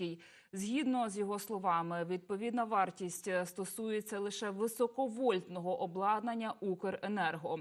Кудрицький. Згідно з його словами, відповідна вартість е, стосується лише високовольтного обладнання Укренерго.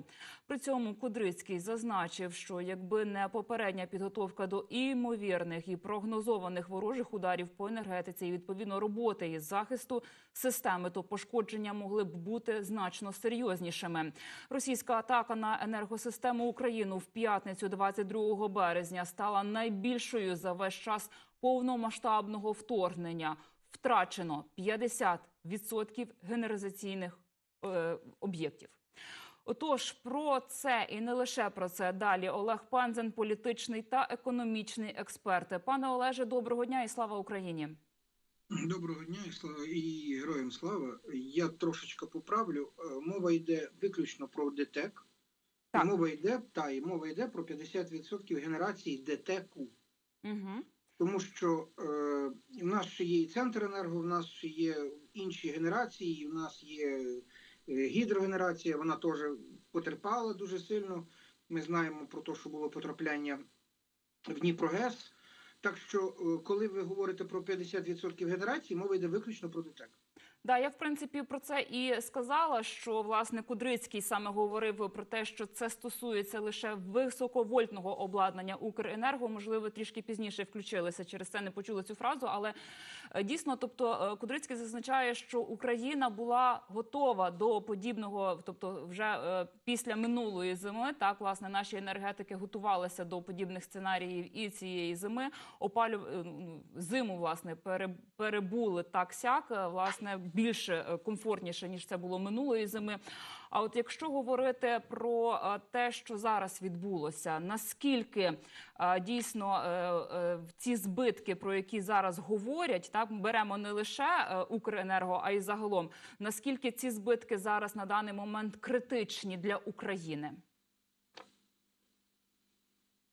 При цьому Кудрицький зазначив, що якби не попередня підготовка до імовірних і прогнозованих ворожих ударів по енергетиці і відповідно роботи із захисту системи, то пошкодження могли б бути значно серйознішими. Російська атака на енергосистему України в п'ятницю, 22 березня, стала найбільшою за весь час повномасштабного вторгнення. Втрачено 50% генералізаційних е, об'єктів. Отож, про це і не лише про це далі. Олег Панзен, політичний та економічний експерт. Пане Олеже, доброго дня і слава Україні. Доброго дня і слава і героям слава. Я трошечки поправлю. Е, Мова йде виключно про ДТЕК. Так. І мова йде та і мова йде про 50% генерації ДТК. Угу. Тому що е, в нас ще є і центр енерго, в нас ще є інші генерації, в нас є е, гідрогенерація, вона теж потерпала дуже сильно. Ми знаємо про те, що було потрапляння в Дніпрогес. Так що, е, коли ви говорите про 50% генерації, мова йде виключно про ДТЕК. Да, я в принципі про це і сказала. Що власне Кудрицький саме говорив про те, що це стосується лише високовольтного обладнання Укренерго. Можливо, трішки пізніше включилися через це, не почули цю фразу. Але е, дійсно, тобто, е, Кудрицький зазначає, що Україна була готова до подібного, тобто, вже е, після минулої зими, так власне наші енергетики готувалися до подібних сценаріїв і цієї зими. Опалю ну, зиму власне пере- перебули так сяк, власне більше е, комфортніше ніж це було минулої зими. А от якщо говорити про е, те, що зараз відбулося, наскільки е, дійсно ці збитки, про які зараз говорять, так беремо не лише Укренерго, а й загалом, наскільки ці збитки зараз на даний момент критичні для України?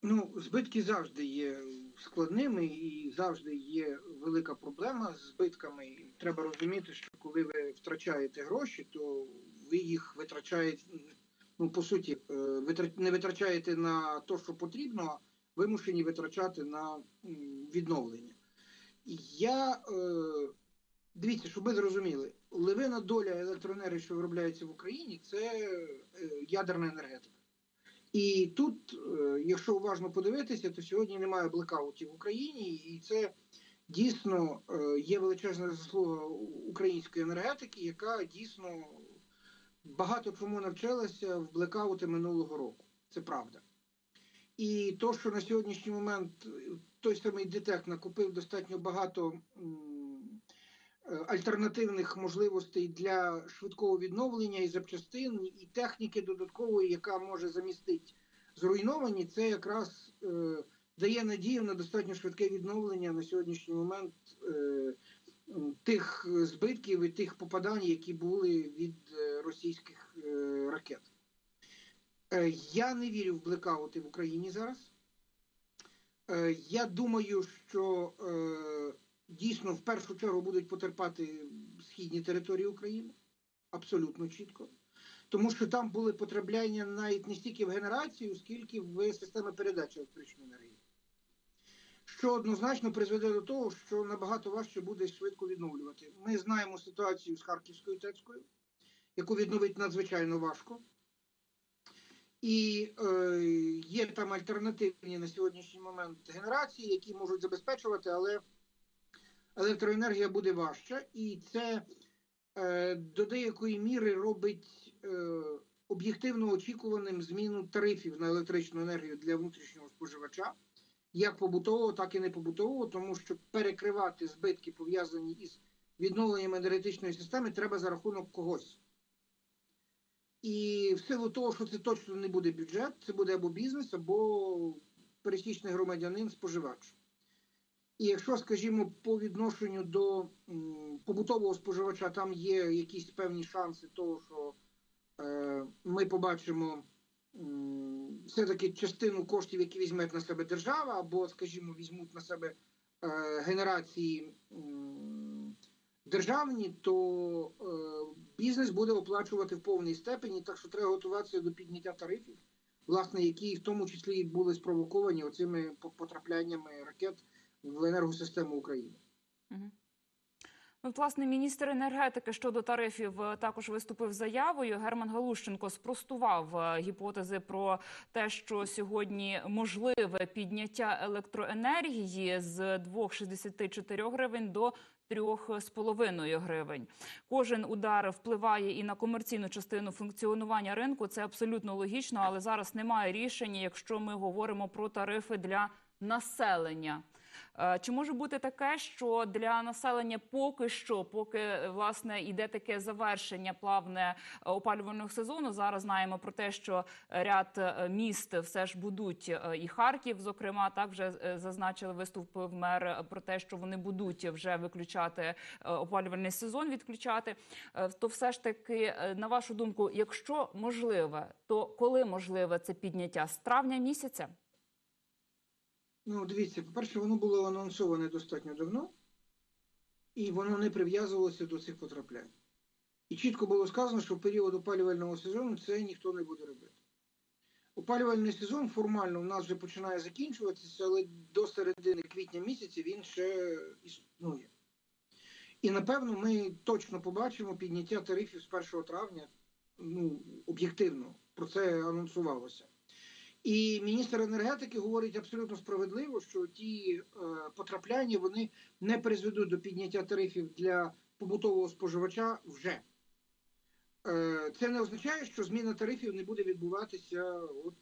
Ну, збитки завжди є складними і завжди є велика проблема з збитками. Треба розуміти, що коли ви втрачаєте гроші, то ви їх витрачаєте, ну по суті, е, не витрачаєте на те, що потрібно, а вимушені витрачати на відновлення. Я е, дивіться, щоб ви зрозуміли, левина доля електроенергії, що виробляється в Україні, це е, ядерна енергетика. І тут, е, якщо уважно подивитися, то сьогодні немає блекаутів в Україні, і це дійсно е, є величезна заслуга української енергетики, яка дійсно багато чому навчилася в блекаути минулого року. Це правда. І то, що на сьогоднішній момент той самий ДТЕК накопив достатньо багато альтернативних можливостей для швидкого відновлення і запчастин, і техніки додаткової, яка може замістити зруйновані, це якраз е, дає надію на достатньо швидке відновлення на сьогоднішній момент е, тих збитків і тих попадань, які були від е, російських е, ракет. Е, Я не вірю в блекаути в Україні зараз. Е, Я думаю, що е, дійсно в першу чергу будуть потерпати східні території України. Абсолютно чітко. Тому що там були потрапляння навіть не стільки в генерацію, скільки в системи передачі електричної енергії. Що однозначно призведе до того, що набагато важче буде швидко відновлювати. Ми знаємо ситуацію з Харківською ТЕЦкою, яку відновити надзвичайно важко. І е, є там альтернативні на сьогоднішній момент генерації, які можуть забезпечувати, але електроенергія буде важча, і це е, до деякої міри робить е, об'єктивно очікуваним зміну тарифів на електричну енергію для внутрішнього споживача, як побутового, так і не побутового, тому що перекривати збитки, пов'язані із відновленням енергетичної системи, треба за рахунок когось. І в силу того, що це точно не буде бюджет, це буде або бізнес, або пересічний громадянин, споживач. І якщо, скажімо, по відношенню до побутового споживача там є якісь певні шанси того, що е, ми побачимо все-таки частину коштів, які візьме на себе держава, або, скажімо, візьмуть на себе е, генерації державні, то е, бізнес буде оплачувати в повній степені, так що треба готуватися до підняття тарифів, власне, які в тому числі були спровоковані оцими потрапляннями ракет в енергосистему України. Ну, власне, міністр енергетики щодо тарифів е, також виступив заявою. Герман Галущенко спростував е, гіпотези про те, що сьогодні можливе підняття електроенергії з 2,64 гривень до 3,5 гривень. Кожен удар впливає і на комерційну частину функціонування ринку. Це абсолютно логічно, але зараз немає рішення, якщо ми говоримо про тарифи для населення. Е, Чи може бути таке, що для населення поки що, поки е, власне йде таке завершення плавне е, опалювального сезону? Зараз знаємо про те, що ряд міст все ж будуть і Харків, зокрема, так вже зазначили виступив мер про те, що вони будуть вже виключати опалювальний сезон, відключати. То все ж таки, на вашу думку, якщо можливе, то коли можливе це підняття з травня місяця? Ну, дивіться, по-перше, воно було анонсоване достатньо давно, і воно не прив'язувалося до цих потраплянь. І чітко було сказано, що в період опалювального сезону це ніхто не буде робити. Опалювальний сезон формально у нас вже починає закінчуватися, але до середини квітня місяця він ще існує. І напевно ми точно побачимо підняття тарифів з 1 травня, ну, об'єктивно, про це анонсувалося. І міністр енергетики говорить абсолютно справедливо, що ті е, потрапляння вони не призведуть до підняття тарифів для побутового споживача вже. Е, це не означає, що зміна тарифів не буде відбуватися от,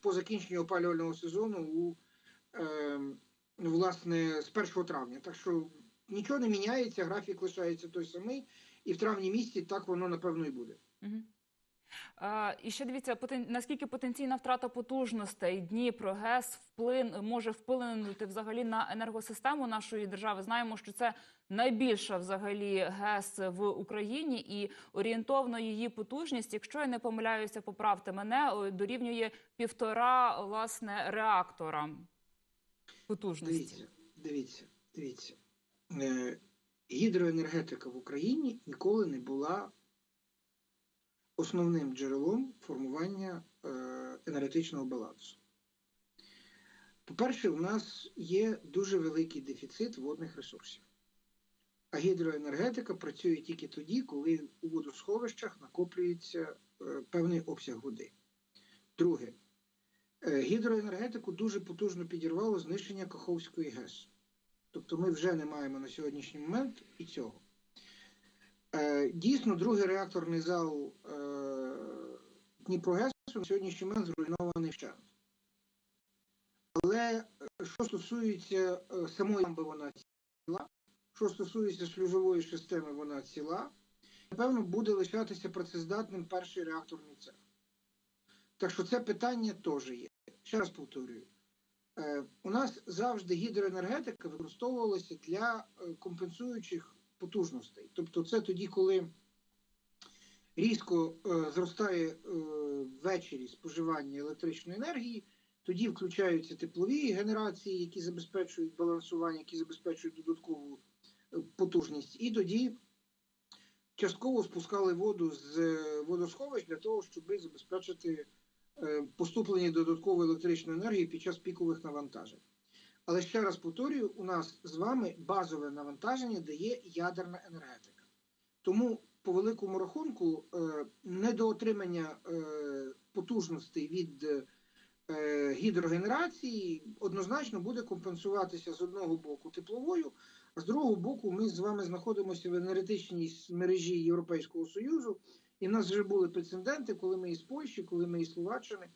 по закінченню опалювального сезону у, е, власне, з 1 травня. Так що нічого не міняється, графік лишається той самий, і в травні місяці так воно напевно і буде. Мгм. І ще дивіться, наскільки потенційна втрата потужностей Дніпро, ГЕС вплин... може вплинути взагалі на енергосистему нашої держави. Знаємо, що це найбільша взагалі ГЕС в Україні, і орієнтовно її потужність, якщо я не помиляюся, поправте мене, дорівнює півтора власне реактора потужності. Дивіться, дивіться, дивіться. Е, гідроенергетика в Україні ніколи не була основним джерелом формування е, енергетичного балансу. По-перше, у нас є дуже великий дефіцит водних ресурсів. А гідроенергетика працює тільки тоді, коли у водосховищах накоплюється е, певний обсяг води. Друге, Е, Гідроенергетику дуже потужно підірвало знищення Каховської ГЕС. Тобто ми вже не маємо на сьогоднішній момент і цього. Е, Дійсно, другий реакторний зал е, Дніпрогесу на сьогоднішній момент зруйнований вщент. Але е, що стосується самої дамби, вона ціла, що стосується шлюзової системи, вона ціла, напевно, буде лишатися працездатним перший реакторний цех. Так що це питання теж є. Ще раз повторюю. У нас завжди гідроенергетика використовувалася для компенсуючих потужностей. Тобто, це тоді, коли різко е, зростає е, ввечері споживання електричної енергії, тоді включаються теплові генерації, які забезпечують балансування, які забезпечують додаткову е, потужність, і тоді частково спускали воду з е, водосховищ для того, щоб забезпечити е, поступлення додаткової електричної енергії під час пікових навантажень. Але ще раз повторюю, у нас з вами базове навантаження дає ядерна енергетика. Тому, по великому рахунку, е, недоотримання е, потужностей від е, гідрогенерації однозначно буде компенсуватися з одного боку тепловою, а з другого боку, ми з вами знаходимося в енергетичній мережі Європейського Союзу, і в нас вже були прецеденти, коли ми із Польщі, коли ми із Словаччини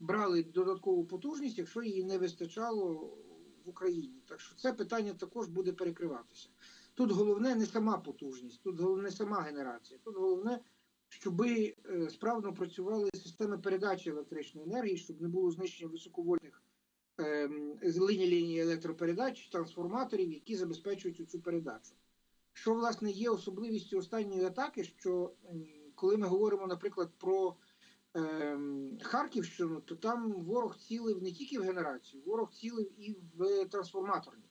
брали додаткову потужність, якщо її не вистачало в Україні. Так що це питання також буде перекриватися. Тут головне не сама потужність, тут головне сама генерація. Тут головне, щоб справно працювали системи передачі електричної енергії, щоб не було знищення високовольтних ем, ліній лінії електропередач, трансформаторів, які забезпечують цю передачу. Що власне є особливістю останньої атаки, що коли ми говоримо, наприклад, про Харківщину, то там ворог цілив не тільки в генерацію, ворог цілив і в трансформаторні.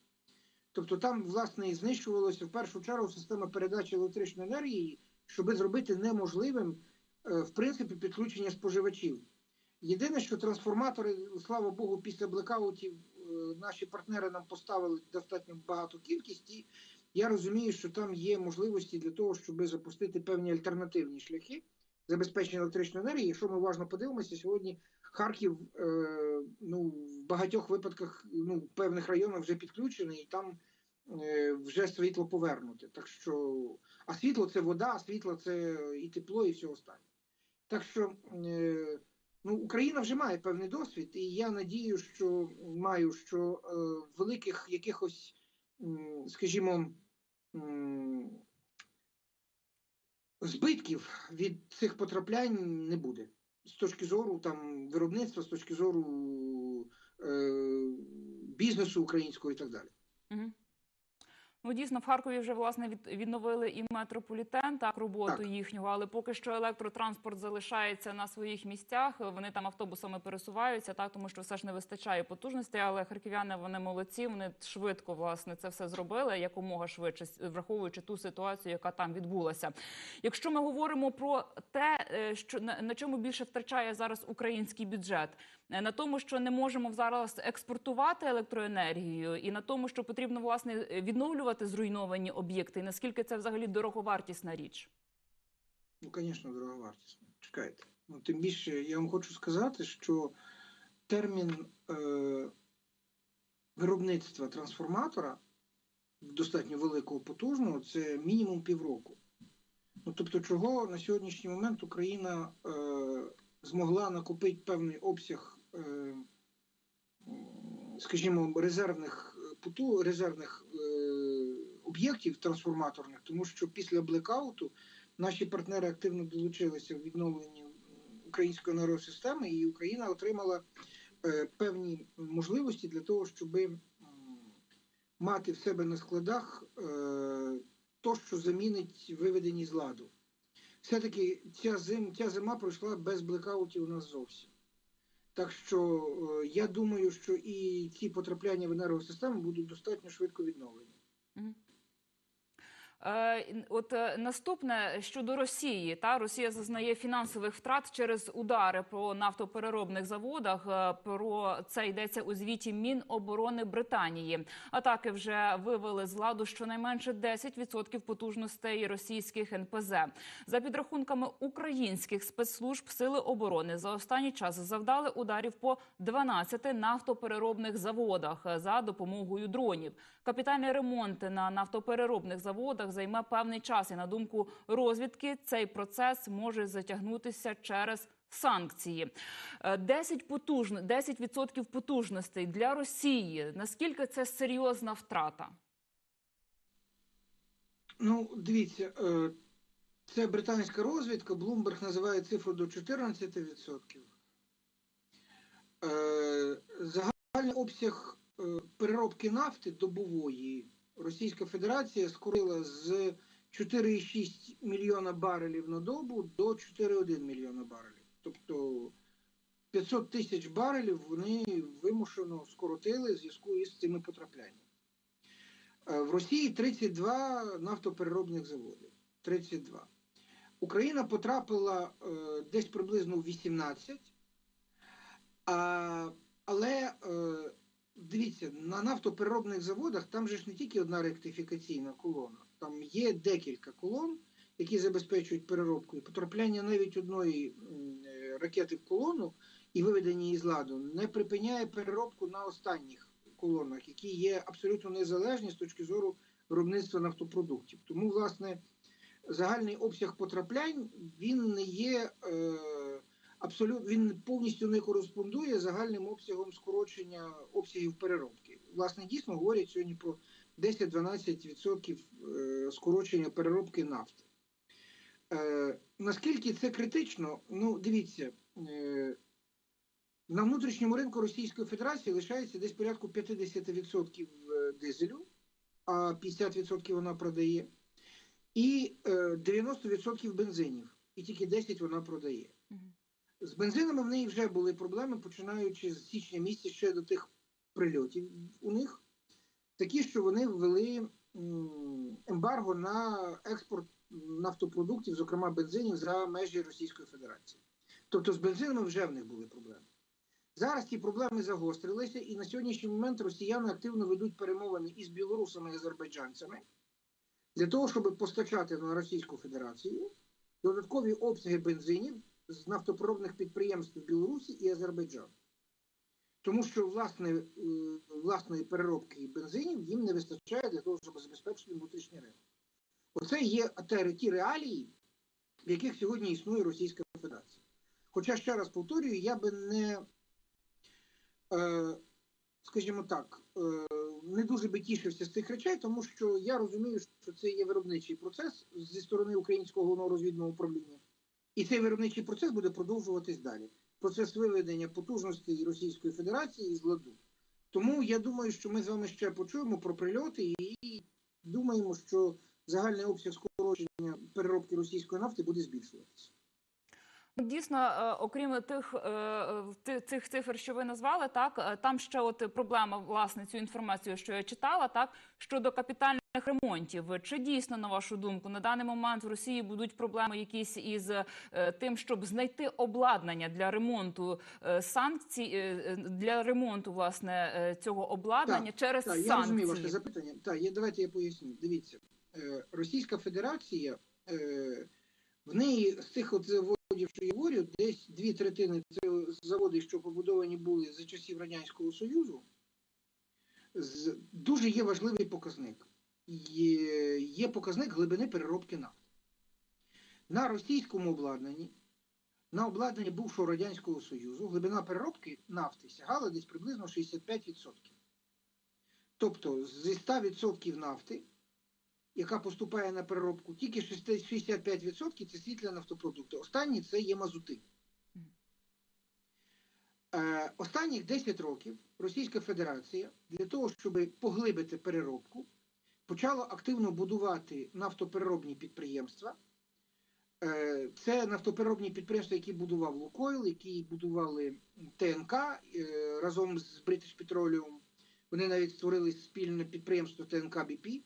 Тобто там, власне, і знищувалася в першу чергу система передачі електричної енергії, щоб зробити неможливим, е, в принципі, підключення споживачів. Єдине, що трансформатори, слава Богу, після блекаутів е, наші партнери нам поставили достатньо багато кількість, і Я розумію, що там є можливості для того, щоб запустити певні альтернативні шляхи забезпечення електричної енергії. Якщо ми уважно подивимося, сьогодні Харків е, ну, в багатьох випадках ну, в певних районах вже підключений, і там е, вже світло повернуте. Так що, а світло це вода, а світло це і тепло, і все останнє. Так що е, ну, Україна вже має певний досвід, і я надію, що маю, що е, великих якихось, м, скажімо, м, збитків від цих потраплянь не буде. З точки зору там виробництва, з точки зору е, бізнесу українського і так далі. Мгм. Ну, дійсно, в Харкові вже власне від, відновили і метрополітен, так роботу Так. їхнього, але поки що електротранспорт залишається на своїх місцях. Вони там автобусами пересуваються, так тому що все ж не вистачає потужностей. Але харків'яни вони молодці. Вони швидко власне це все зробили якомога швидше, враховуючи ту ситуацію, яка там відбулася. Якщо ми говоримо про те, е, що на, на чому більше втрачає зараз український бюджет, Е, на тому, що не можемо зараз експортувати електроенергію, і на тому, що потрібно власне відновлювати зруйновані об'єкти, і наскільки це взагалі дороговартісна річ. Ну, звісно, дороговартісно. Чекайте. Ну, тим більше я вам хочу сказати, що термін е, виробництва трансформатора достатньо великого потужного це мінімум півроку. Ну, тобто, чого на сьогоднішній момент Україна е, змогла накопити певний обсяг, е, скажімо, резервних е, поту, резервних е, об'єктів трансформаторних, тому що після блекауту наші партнери активно долучилися в відновленні української енергосистеми, і Україна отримала е, певні можливості для того, щоб мати в себе на складах е, то, що замінить виведені з ладу. Все-таки ця, зим, ця зима пройшла без блекаутів у нас зовсім. Так що е, я думаю, що і ці потрапляння в енергосистему будуть достатньо швидко відновлені. Е, От е, наступне щодо Росії, та Росія зазнає фінансових втрат через удари по нафтопереробних заводах. Е, Про це йдеться у звіті Міноборони Британії. Атаки вже вивели з ладу щонайменше 10% потужностей російських НПЗ. За підрахунками українських спецслужб, сили оборони за останній час завдали ударів по 12 нафтопереробних заводах за допомогою дронів. Капітальний ремонт на нафтопереробних заводах займе певний час. І на думку розвідки, цей процес може затягнутися через санкції. Е, 10 потужно 10% потужностей для Росії. Наскільки це серйозна втрата? Ну, дивіться, е, це британська розвідка. Bloomberg називає цифру до 14%. Е, Загальний обсяг е, переробки нафти добової Російська Федерація скорила з 4,6 мільйона барелів на добу до 4,1 мільйона барелів. Тобто 500 тисяч барелів вони вимушено скоротили в зв'язку із цими потрапляннями. Е, В Росії 32 нафтопереробних заводи. 32. Україна потрапила е, десь приблизно в 18. А, але е, дивіться, на нафтопереробних заводах там же ж не тільки одна ректифікаційна колона, там є декілька колон, які забезпечують переробку. І потрапляння навіть одної е, ракети в колону і виведення її з ладу не припиняє переробку на останніх колонах, які є абсолютно незалежні з точки зору виробництва нафтопродуктів. Тому, власне, загальний обсяг потраплянь він не є е, абсолютно він повністю не кореспондує загальним обсягом скорочення обсягів переробки. Власне, дійсно говорять сьогодні про 10-12% е, скорочення переробки нафти. Е, наскільки це критично? Ну, дивіться, е, на внутрішньому ринку Російської Федерації лишається десь порядку 50% дизелю, а 50% вона продає, і е, 90% бензинів, і тільки 10% вона продає. З бензинами в неї вже були проблеми, починаючи з січня місяця ще до тих прильотів у них, такі, що вони ввели ембарго на експорт нафтопродуктів, зокрема бензинів, за межі Російської Федерації. Тобто з бензинами вже в них були проблеми. Зараз ці проблеми загострилися, і на сьогоднішній момент росіяни активно ведуть перемовини із білорусами і азербайджанцями для того, щоб постачати на Російську Федерацію додаткові обсяги бензинів з нафтопереробних підприємств Білорусі і Азербайджану. Тому що власне, е, власної переробки бензинів їм не вистачає для того, щоб забезпечити внутрішній ринок. Оце є ті реалії, в яких сьогодні існує Російська Федерація. Хоча, ще раз повторюю, я би не, е, скажімо так, е, не дуже би тішився з цих речей, тому що я розумію, що це є виробничий процес зі сторони Українського головного розвідного управління. І цей виробничий процес буде продовжуватись далі. Процес виведення потужностей Російської Федерації з ладу. Тому я думаю, що ми з вами ще почуємо про прильоти і думаємо, що загальний обсяг скорочення переробки російської нафти буде збільшуватися. Дійсно, е, окрім тих, е, е, цих цифр, що ви назвали, так там ще от проблема, власне, цю інформацію, що я читала, так щодо капітальних ремонтів. Чи дійсно, на вашу думку, на даний момент в Росії будуть проблеми якісь із тим, щоб знайти обладнання для ремонту санкцій, для ремонту власне цього обладнання через Так, я санкції? розумію ваше запитання. Так, я, давайте я поясню. Дивіться, Російська Федерація, в неї з цих от заводів, що я десь дві третини це заводи, що побудовані були за часів Радянського Союзу, дуже є важливий показник. Є, є показник глибини переробки нафти. На російському обладнанні, на обладнанні бувшого Радянського Союзу, глибина переробки нафти сягала десь приблизно 65%. Тобто зі 100% нафти, яка поступає на переробку, тільки 65% це світлі нафтопродукти. Останні це є мазути. Е, останніх 10 років Російська Федерація для того, щоб поглибити переробку, почала активно будувати нафтопереробні підприємства. Е, Це нафтопереробні підприємства, які будував Лукойл, які будували ТНК е, разом з British Petroleum. Вони навіть створили спільне підприємство ТНК БП е,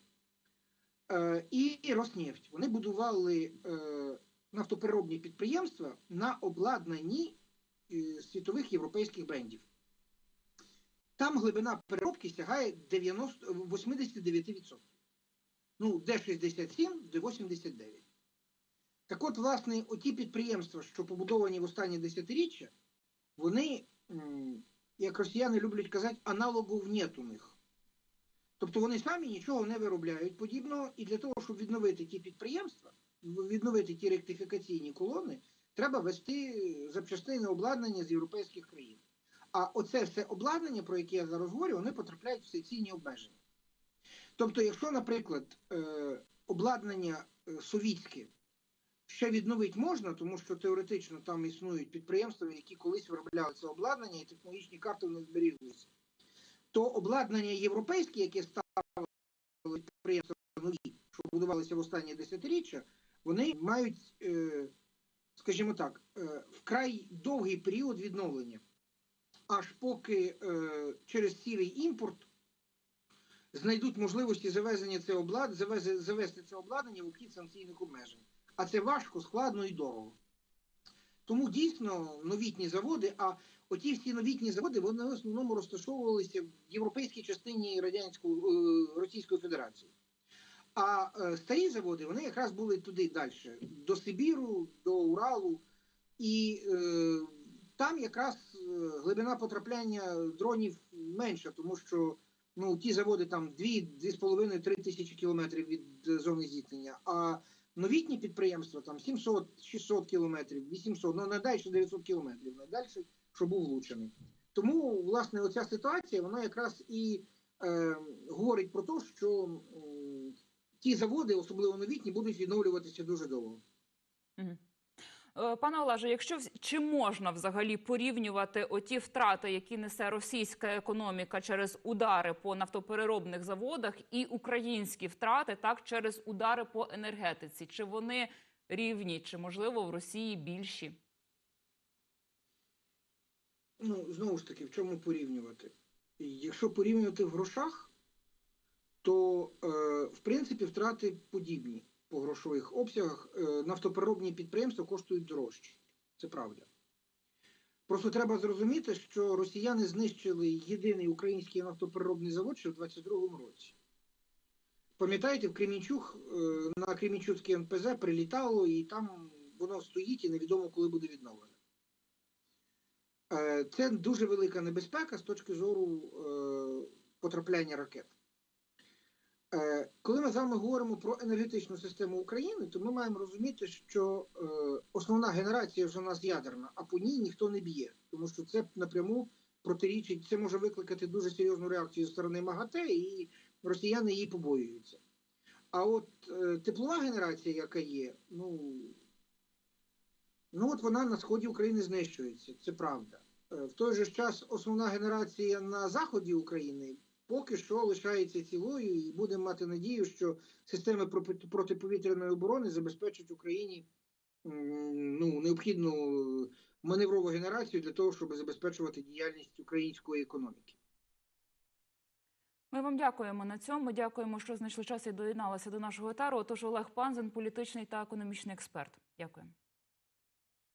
і Роснефть. Вони будували е, нафтопереробні підприємства на обладнанні е, світових європейських брендів. Там глибина переробки сягає 90, 89%. Ну, де 67, де 89. Так от, власне, оті підприємства, що побудовані в останні десятиріччя, вони, як росіяни люблять казати, аналогів нет у них. Тобто вони самі нічого не виробляють подібного, і для того, щоб відновити ті підприємства, відновити ті ректифікаційні колони, треба вести запчастини обладнання з європейських країн. А оце все обладнання, про яке я зараз говорю, вони потрапляють в секційні обмеження. Тобто, якщо, наприклад, е, обладнання е, совітське ще відновити можна, тому що теоретично там існують підприємства, які колись виробляли це обладнання, і технологічні карти не зберіглися, то обладнання європейське, яке ставили підприємства нові, що будувалися в останні десятиріччя, вони мають, е, скажімо так, е, вкрай довгий період відновлення. Аж поки е, через сірий імпорт знайдуть можливості завезення це облад... завез... завести це обладнання в обхід санкційних обмежень. А це важко, складно і дорого. Тому дійсно новітні заводи, а оті всі новітні заводи вони в основному розташовувалися в європейській частині Радянської е, Російської Федерації. А е, старі заводи вони якраз були туди далі, до Сибіру, до Уралу. І е, там якраз е, глибина потрапляння дронів менша, тому що ну, ті заводи там 2-2,5-3 тисячі кілометрів від зони зіткнення. А новітні підприємства там 700-600 кілометрів, 800, ну найдальше 900 кілометрів, найдальше, що був влучений. Тому, власне, оця ситуація, вона якраз і е, говорить про те, що е, ті заводи, особливо новітні, будуть відновлюватися дуже довго. Мгм. Е, Пане Олеже, якщо чи можна взагалі порівнювати оті втрати, які несе російська економіка через удари по нафтопереробних заводах, і українські втрати так через удари по енергетиці? Чи вони рівні, чи можливо в Росії більші? Ну, знову ж таки, в чому порівнювати? Якщо порівнювати в грошах, то е, в принципі втрати подібні по грошових обсягах. Е, нафтопереробні підприємства коштують дорожче. Це правда. Просто треба зрозуміти, що росіяни знищили єдиний український нафтопереробний завод ще в 22-му році. Пам'ятаєте, в Кремінчук е, на Кремінчуцький НПЗ прилітало, і там воно стоїть і невідомо, коли буде відновлене. Е, Це дуже велика небезпека з точки зору потрапляння ракет. Е, Коли ми з вами говоримо про енергетичну систему України, то ми маємо розуміти, що е, основна генерація вже у нас ядерна, а по ній ніхто не б'є, тому що це напряму протирічить, це може викликати дуже серйозну реакцію зі сторони МАГАТЕ, і росіяни її побоюються. А от е, теплова генерація, яка є, ну, ну от вона на сході України знищується, це правда. В той же час основна генерація на заході України поки що лишається цілою, і будемо мати надію, що системи протиповітряної оборони забезпечать Україні ну, необхідну маневрову генерацію для того, щоб забезпечувати діяльність української економіки. Ми вам дякуємо на цьому. Дякуємо, що знайшли час і доєдналися до нашого етеру. Отож, Олег Панзен, політичний та економічний експерт. Дякую.